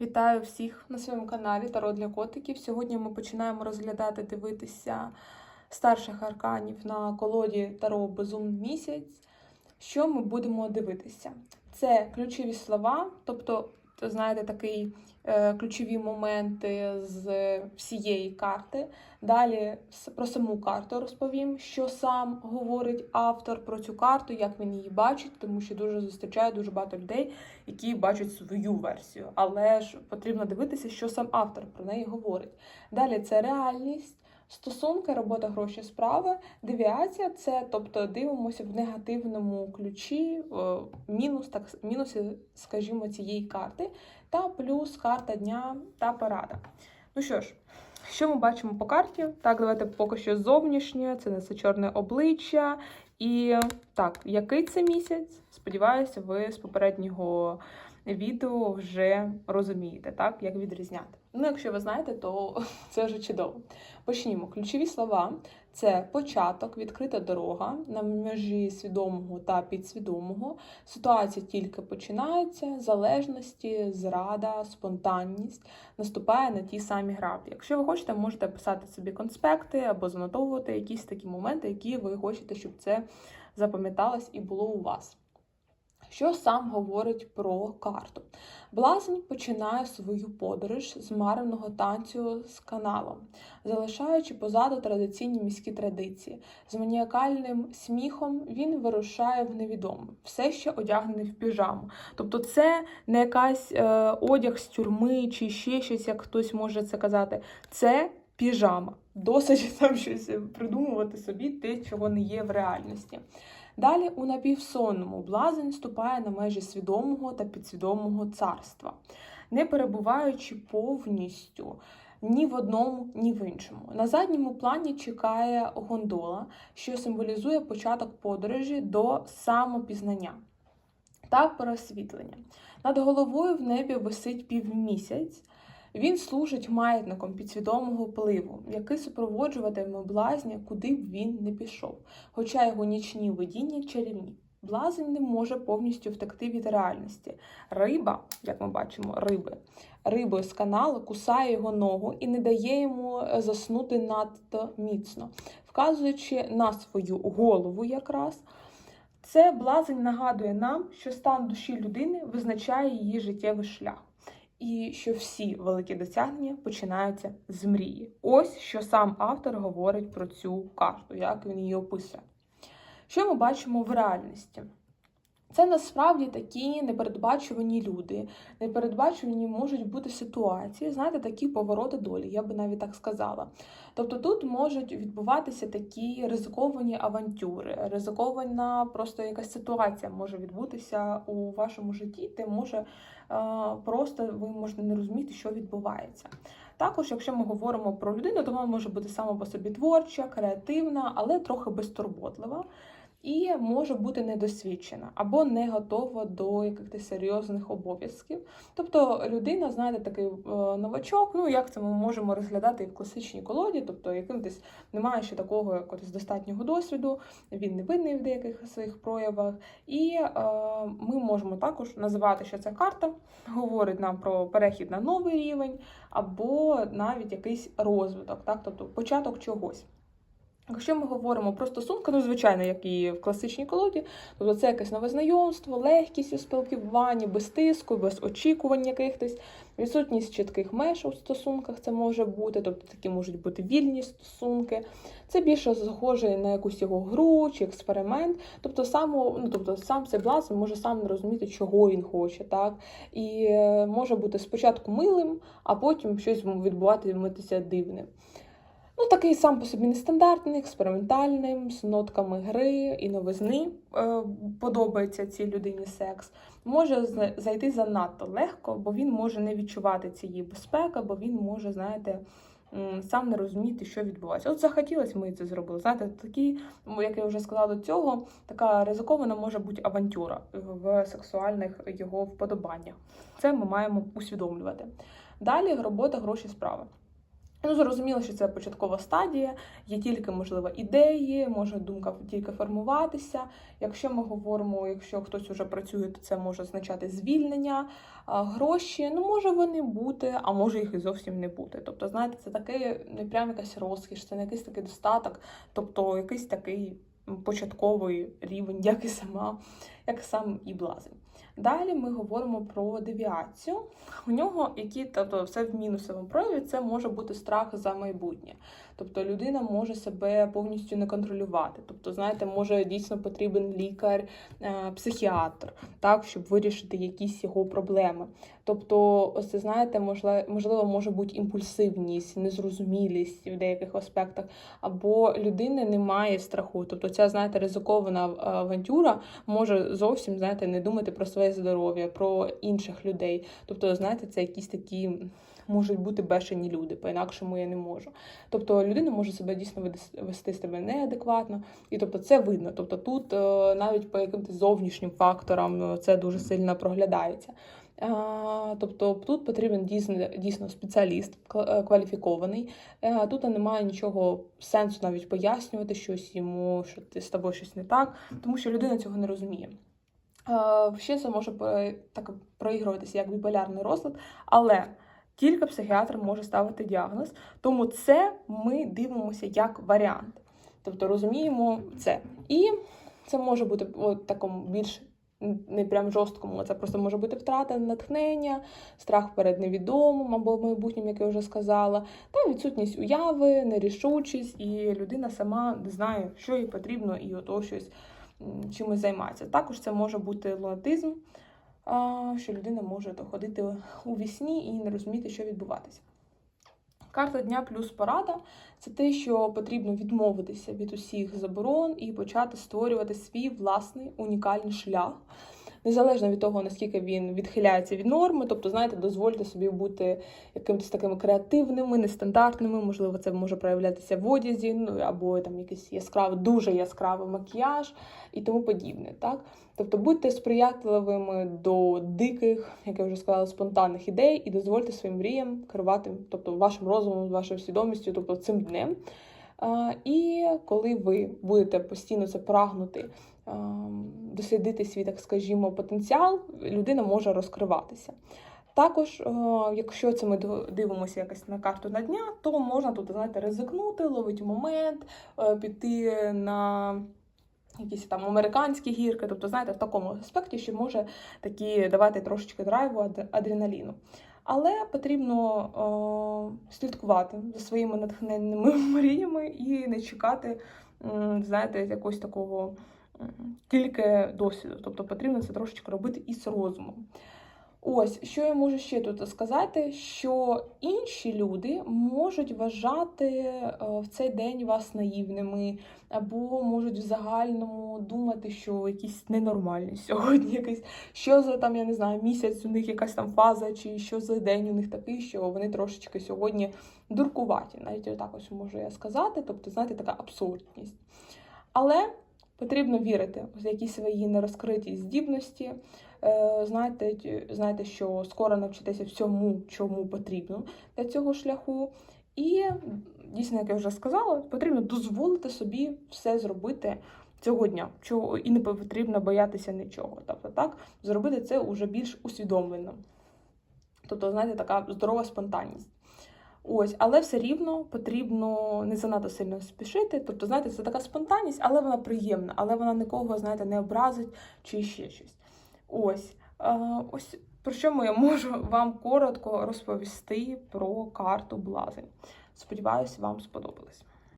Вітаю всіх на своєму каналі Таро для котиків. Сьогодні ми починаємо розглядати, дивитися старших арканів на колоді Таро Безумний місяць. Що ми будемо дивитися? Це ключові слова, тобто, знаєте, такий ключові моменти з всієї карти. Далі про саму карту розповім, що сам говорить автор про цю карту, як він її бачить, тому що дуже зустрічаю дуже багато людей, які бачать свою версію, але ж потрібно дивитися, що сам автор про неї говорить. Далі це реальність, стосунки, робота, гроші, справи, девіація це, тобто дивимося в негативному ключі, е, мінус, так мінуси, скажімо, цієї карти, та плюс карта дня та порада. Ну що ж. Що ми бачимо по карті? Так, давайте поки що зовнішнє, це несе чорне обличчя. І так, який це місяць? Сподіваюся, ви з попереднього відео вже розумієте, так, як відрізняти. Ну, якщо ви знаєте, то це вже чудово. Почнімо. Ключові слова це початок, відкрита дорога на межі свідомого та підсвідомого. Ситуація тільки починається, залежності, зрада, спонтанність наступає на ті самі граблі. Якщо ви хочете, можете писати собі конспекти або занотовувати якісь такі моменти, які ви хочете, щоб це запам'яталось і було у вас. Що сам говорить про карту? Блазень починає свою подорож з марного танцю з каналом, залишаючи позаду традиційні міські традиції. З маніакальним сміхом він вирушає в невідоме, все ще одягнений в піжаму. Тобто, це не якась е, одяг з тюрми чи ще щось, як хтось може це казати. Це піжама. Досить там щось придумувати собі, те, чого не є в реальності. Далі у напівсонному блазень ступає на межі свідомого та підсвідомого царства, не перебуваючи повністю ні в одному, ні в іншому. На задньому плані чекає гондола, що символізує початок подорожі до самопізнання та просвітлення. Над головою в небі висить півмісяць. Він служить маятником підсвідомого впливу, який супроводжуватиме блазня, куди б він не пішов, хоча його нічні видіння чарівні. Блазень не може повністю втекти від реальності. Риба, як ми бачимо, риби, риби з каналу кусає його ногу і не дає йому е, заснути надто міцно, вказуючи на свою голову якраз. Це блазень нагадує нам, що стан душі людини визначає її життєвий шлях і що всі великі досягнення починаються з мрії. Ось що сам автор говорить про цю карту, як він її описує. Що ми бачимо в реальності? Це насправді такі непередбачувані люди. Непередбачувані можуть бути ситуації, знаєте, такі повороти долі, я би навіть так сказала. Тобто тут можуть відбуватися такі ризиковані авантюри, ризикована просто якась ситуація може відбутися у вашому житті, де може е, просто ви можете не розуміти, що відбувається. Також, якщо ми говоримо про людину, то вона може бути сама по собі творча, креативна, але трохи безтурботлива. І може бути недосвідчена або не готова до якихось серйозних обов'язків. Тобто людина, знаєте, такий е, новачок, ну як це ми можемо розглядати і в класичній колоді, тобто якимось немає ще такого якогось достатнього досвіду, він не винний в деяких своїх проявах. І е, ми можемо також називати, що ця карта говорить нам про перехід на новий рівень, або навіть якийсь розвиток, так, тобто початок чогось. Якщо ми говоримо про стосунки, ну, звичайно, як і в класичній колоді, тобто це якесь нове знайомство, легкість у спілкуванні, без тиску, без очікувань якихось, відсутність чітких меж у стосунках це може бути, тобто такі можуть бути вільні стосунки. Це більше схоже на якусь його гру чи експеримент. Тобто, само, ну, тобто сам цей блазень може сам не розуміти, чого він хоче, так? І е, може бути спочатку милим, а потім щось відбуватися дивним. Ну, такий сам по собі нестандартний, експериментальним, з нотками гри і новизни е, подобається цій людині секс. Може зайти занадто легко, бо він може не відчувати цієї безпеки, бо він може, знаєте, сам не розуміти, що відбувається. От захотілося, ми це зробили. Знаєте, такі, як я вже сказала до цього, така ризикована може бути авантюра в сексуальних його вподобаннях. Це ми маємо усвідомлювати. Далі робота, гроші, справи. Ну, зрозуміло, що це початкова стадія, є тільки, можливо, ідеї, може думка тільки формуватися. Якщо ми говоримо, якщо хтось вже працює, то це може означати звільнення, гроші. Ну, може вони бути, а може їх і зовсім не бути. Тобто, знаєте, це таке не прям якась розкіш, це не якийсь такий достаток, тобто якийсь такий початковий рівень, як і сама, як сам і блазень. Далі ми говоримо про девіацію. У нього які, тобто все в мінусовому прояві, це може бути страх за майбутнє. Тобто людина може себе повністю не контролювати. Тобто, знаєте, може дійсно потрібен лікар, е, психіатр, так, щоб вирішити якісь його проблеми. Тобто, ось це знаєте, можливо, може бути імпульсивність, незрозумілість в деяких аспектах, або людини немає страху. Тобто, ця знаєте, ризикована е, авантюра може зовсім знаєте, не думати про своє здоров'я, про інших людей. Тобто, знаєте, це якісь такі. Можуть бути бешені люди, по-інакшому я не можу. Тобто людина може себе дійсно вести себе неадекватно, і тобто це видно. Тобто тут е, навіть по якимось зовнішнім факторам е, це дуже сильно проглядається. Тобто тут потрібен дійсно, дійсно спеціаліст е, кваліфікований. Тут немає нічого сенсу навіть пояснювати щось йому, що ти з тобою щось не так, тому що людина цього не розуміє. Ще це може так проігруватися як біполярний розлад, але тільки психіатр може ставити діагноз, тому це ми дивимося як варіант. Тобто розуміємо це. І це може бути от такому більш не прям жорсткому, це просто може бути втрата натхнення, страх перед невідомим або майбутнім, як я вже сказала, та відсутність уяви, нерішучість, і людина сама не знає, що їй потрібно, і ото щось чимось займається. Також це може бути лунатизм, а, що людина може то ходити у вісні і не розуміти, що відбуватися. Карта дня плюс порада це те, що потрібно відмовитися від усіх заборон і почати створювати свій власний унікальний шлях. Незалежно від того, наскільки він відхиляється від норми, тобто, знаєте, дозвольте собі бути якимось такими креативними, нестандартними, можливо, це може проявлятися в одязі, ну або там якийсь яскравий, дуже яскравий макіяж і тому подібне. Так? Тобто будьте сприятливими до диких, як я вже сказала, спонтанних ідей і дозвольте своїм мріям керувати, тобто вашим розумом, вашою свідомістю, тобто цим днем. І коли ви будете постійно це прагнути, дослідити свій, так скажімо, потенціал, людина може розкриватися. Також, е, якщо це ми дивимося якось на карту на дня, то можна тут, знаєте, ризикнути, ловити момент, е, піти на якісь там американські гірки, тобто, знаєте, в такому аспекті, що може такі давати трошечки драйву, ад- адреналіну. Але потрібно е, слідкувати за своїми натхненними мріями і не чекати, знаєте, якогось такого тільки досвіду. Тобто потрібно це трошечки робити із розумом. Ось, що я можу ще тут сказати, що інші люди можуть вважати е, в цей день вас наївними, або можуть в загальному думати, що якісь ненормальні сьогодні, якийсь, що за там, я не знаю, місяць у них якась там фаза, чи що за день у них такий, що вони трошечки сьогодні дуркуваті. Навіть так ось можу я сказати, тобто, знаєте, така абсурдність. Але потрібно вірити в якісь свої нерозкриті здібності. Е, Знаєте, знаєте, що скоро навчитеся всьому, чому потрібно для цього шляху. І дійсно, як я вже сказала, потрібно дозволити собі все зробити цього дня, і не потрібно боятися нічого. Тобто, так, зробити це вже більш усвідомлено. Тобто, знаєте, така здорова спонтанність. Ось, але все рівно потрібно не занадто сильно спішити. Тобто, знаєте, це така спонтанність, але вона приємна, але вона нікого, знаєте, не образить чи ще щось. Ось. Е, ось про що я можу вам коротко розповісти про карту Блазень. Сподіваюся, вам сподобалось.